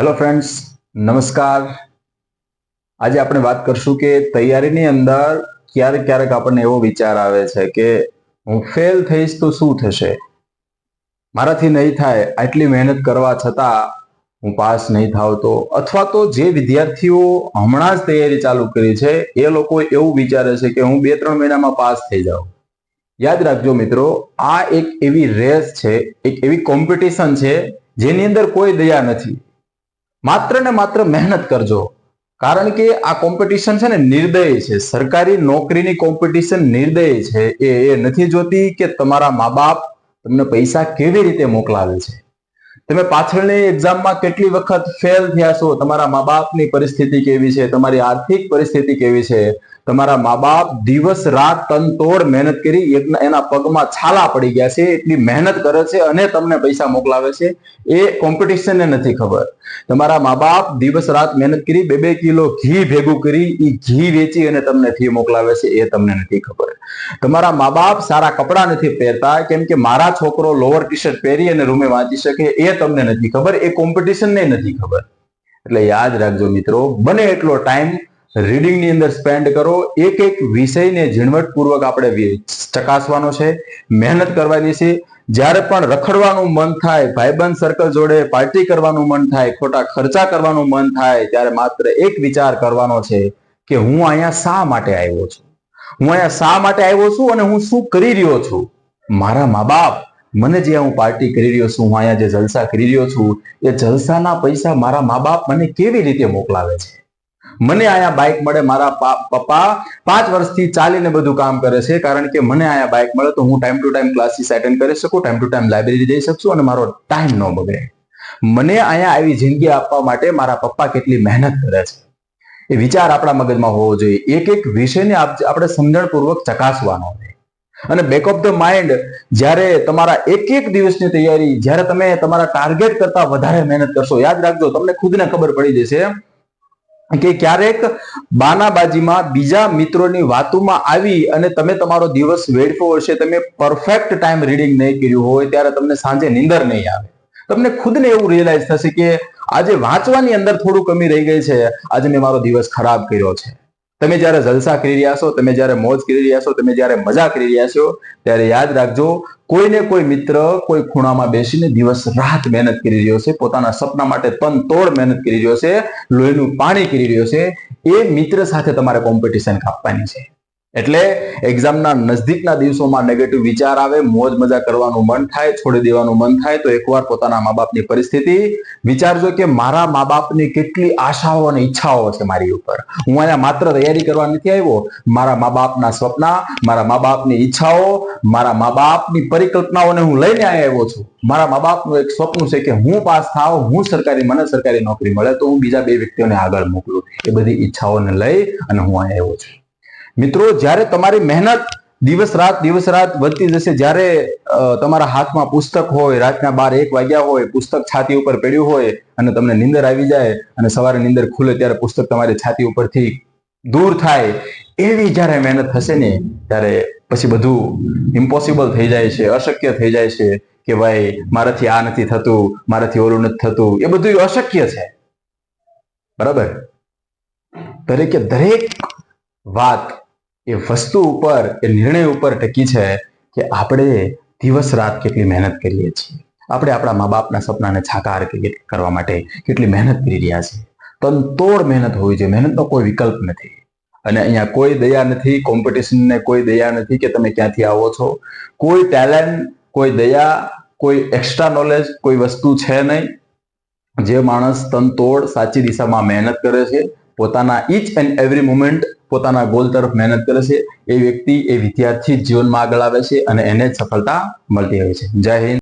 Hello friends નમસ્કાર. આજે આપણે વાત કરશું કે તૈયારીની અંદર ક્યારેક ક્યારેક આપણને એવો વિચાર આવે છે કે હું ફેલ થઈશ તો શું થશે? મારાથી નહીં થાય, આટલી મહેનત કરવા છતાં હું પાસ નહીં થાવ તો? અથવા તો જે વિદ્યાર્થીઓ હમણાં જ તૈયારી ચાલુ કરી છે, એ લોકો એવું વિચારે છે કે હું બે ત્રણ મહિનામાં પાસ થઈ જાઉં. યાદ રાખજો મિત્રો, આ એક એવી રેસ છે, એક એવી કોમ્પિટિશન છે, જેની અંદર કોઈ દયા નથી. માત્ર ને માત્ર મહેનત કરજો. કારણ કે આ કોમ્પિટિશન છે ને નિર્દય છે. સરકારી નોકરીની કોમ્પિટિશન નિર્દય છે. એ એ નથી જોતી કે તમારા મા બાપ તમને પૈસા કેવી રીતે મોકલાવે છે. તમે પાછળની એક્ઝામમાં કેટલી વખત ફેલ થયા છો? તમારા મા બાપની પરિસ્થિતિ કેવી છે? તમારી આર્થિક પરિસ્થિતિ કેવી છે? તમારા મા બાપ દિવસ રાત તનતોડ મહેનત કરી એના પગમાં છાલા પડી ગયા છે, એટલી મહેનત કરે છે અને તમને પૈસા મોકલાવે છે. એ કોમ્પિટિશનને નથી ખબર. તમારા મા બાપ દિવસ રાત મહેનત કરી, બે બે કિલો ઘી ભેગું કરી એ ઘી વેચી અને તમને ફી મોકલાવે છે, એ તમને નથી ખબર. તમારા મા બાપ સારા કપડાં નથી પહેરતા, કેમ કે મારા છોકરો લોવર ટી શર્ટ પહેરી અને રૂમે વાંચી શકે એ તમને નથી ખબર, એ કોમ્પિટિશન ને નથી ખબર. એટલે યાદ રાખજો મિત્રો, બને એટલો ટાઈમ રીડિંગની અંદર સ્પેન્ડ કરો, એક એક વિષયને ઝીણવટપૂર્વક આપણે ચકાસવાનો છે, મહેનત કરવાની છે. જ્યારે પણ રખડવાનું મન થાય, ભાઈબંધ સર્કલ જોડે પાર્ટી કરવાનું મન થાય, ખોટા ખર્ચા કરવાનું મન થાય, ત્યારે માત્ર એક વિચાર કરવાનો છે કે હું અહીંયા શા માટે આવ્યો છું? હું અહીંયા શા માટે આવ્યો છું અને હું શું કરી રહ્યો છું? મારા મા બાપ મને જે હું પાર્ટી કરી રહ્યો છું, હું અહીંયા જે જલસા કરી રહ્યો છું, એ જલસાના પૈસા મારા મા બાપ મને કેવી રીતે મોકલાવે છે? મને અહીંયા બાઇક મળે, મારા પપ્પા પાંચ વર્ષથી ચાલીને બધું કામ કરે છે, કારણ કે મને અહીંયા બાઇક મળે તો હું time to time classes attend કરી શકું ટાઈમ ટુ ટાઈમ લાઇબ્રેરી જઈ શકશું અને મારો ટાઈમ ન બગડે. મને અહીંયા આવી જિંદગી આપવા માટે મારા પપ્પા કેટલી મહેનત કરે છે. એ વિચાર આપણા મગજમાં હોવો જોઈએ. એક એક વિષયને આપ- આપણે સમજણપૂર્વક ચકાસવાનો અને બેક ઓફ ધ માઇન્ડ જ્યારે તમારા એક એક દિવસની તૈયારી, જ્યારે તમે તમારા ટાર્ગેટ કરતા વધારે મહેનત કરશો, યાદ રાખજો, તમને ખુદને ખબર પડી જશે કે ક્યારેક બાનાબાજીમાં બીજા મિત્રોની વાતોમાં આવી અને તમે તમારો દિવસ વેડફો હશે, તમે પરફેક્ટ ટાઈમ રીડિંગ નહીં કર્યું હોય, ત્યારે તમને સાંજે નીંદર નહીં આવે. તમને ખુદને એવું રિયલાઇઝ થશે કે આજે વાંચવાની અંદર થોડું કમી રહી ગઈ છે. આજે મેં મારો દિવસ ખરાબ કર્યો છે. તમે જ્યારે જલસા કરી રહ્યા છો, તમે જ્યારે મોજ કરી રહ્યા છો, તમે જ્યારે મજા કરી રહ્યા છો, ત્યારે યાદ રાખજો, કોઈને કોઈ મિત્ર કોઈ ખૂણામાં બેસીને દિવસ રાત મહેનત કરી રહ્યો છે, પોતાના સપના માટે તન તોડ મહેનત કરી રહ્યો છે, લોહીનું પાણી કરી રહ્યો છે, એ મિત્ર સાથે તમારે કોમ્પિટિશન કાપવાની છે. એટલે એક્ઝામના નજદીકના દિવસોમાં નેગેટિવ વિચાર આવે, મોજ મજા કરવાનું મન થાય, છોડી દેવાનું મન થાય, તો એકવાર પોતાના મા બાપની પરિસ્થિતિ વિચારજો કે મારા મા બાપની કેટલી આશાઓ અને ઈચ્છાઓ છે મારી ઉપર. હું અહીંયા માત્ર તૈયારી કરવા નથી આવ્યો. મારા મા બાપના સ્વપ્ના, મારા મા બાપની ઈચ્છાઓ, મારા મા બાપની પરિકલ્પનાઓને હું લઈને આવ્યો છું. મારા મા બાપનું એક સ્વપ્ન છે કે હું પાસ થાવ, હું સરકારી, મને સરકારી નોકરી મળે, તો હું બીજા બે વ્યક્તિઓને આગળ મોકલું. એ બધી ઈચ્છાઓને લઈ અને હું અહીંયા આવ્યો છું. મિત્રો, જ્યારે તમારી મહેનત દિવસ રાત દિવસ રાત વધતી જશે, જ્યારે તમારા હાથમાં પુસ્તક હોય, રાતના બાર એક વાગ્યા હોય, પુસ્તક છાતી ઉપર પડ્યું હોય અને તમને નીંદર આવી જાય અને સવારે નીંદર ખુલે ત્યારે પુસ્તક તમારી છાતી ઉપરથી દૂર થાય, એવી જ્યારે મહેનત થશે ને, ત્યારે પછી બધું ઇમ્પોસિબલ થઈ જાય છે, અશક્ય થઈ જાય છે કે ભાઈ, મારાથી આ નથી થતું, મારાથી ઓલું નથી થતું, એ બધું અશક્ય છે. બરાબર? દરેકે દરેક વાત એ વસ્તુ ઉપર, એ નિર્ણય ઉપર ટકી છે કે આપણે દિવસ રાત કેટલી મહેનત કરીએ છીએ. આપણે આપણા મા બાપના સપનાને સાકાર કરી- કરવા માટે કેટલી મહેનત કરી રહ્યા છીએ. તનતોડ મહેનત હોવી જોઈએ. મહેનતનો કોઈ વિકલ્પ નથી. અને અહીંયા કોઈ દયા નથી, કોમ્પિટિશનને કોઈ દયા નથી કે તમે ક્યાંથી આવો છો. કોઈ ટેલેન્ટ, કોઈ દયા, કોઈ એક્સ્ટ્રા નોલેજ, કોઈ વસ્તુ છે નહીં. જે માણસ તનતોડ સાચી દિશામાં મહેનત કરે છે, પોતાના ઈચ એન્ડ એવરી મુમેન્ટ પોતાના ગોલ તરફ મહેનત કરે છે. એ વ્યક્તિ, એ વિદ્યાર્થી જીવનમાં આગળ આવે છે અને એને સફળતા મળતી હોય છે. જય હિન્દ.